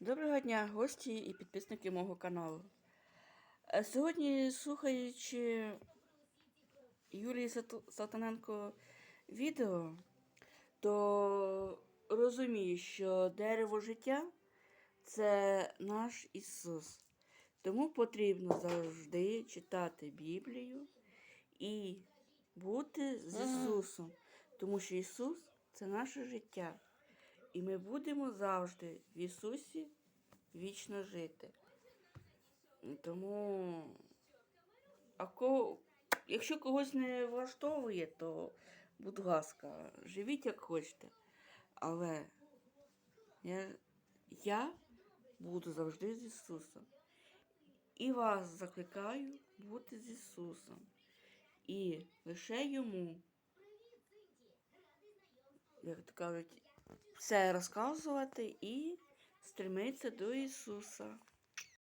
Доброго дня, гості і підписники мого каналу. Е, Сьогодні, слухаючи Юлії Салтаненко відео, то розумію, що дерево життя це наш Ісус. Тому потрібно завжди читати Біблію і бути з Ісусом, тому що Ісус це наше життя. І ми будемо завжди в Ісусі вічно жити. Тому, а кого, якщо когось не влаштовує, то, будь ласка, живіть як хочете. Але я, я буду завжди з Ісусом. І вас закликаю бути з Ісусом. І лише йому, як то кажуть, все розказувати і стремитися до Ісуса.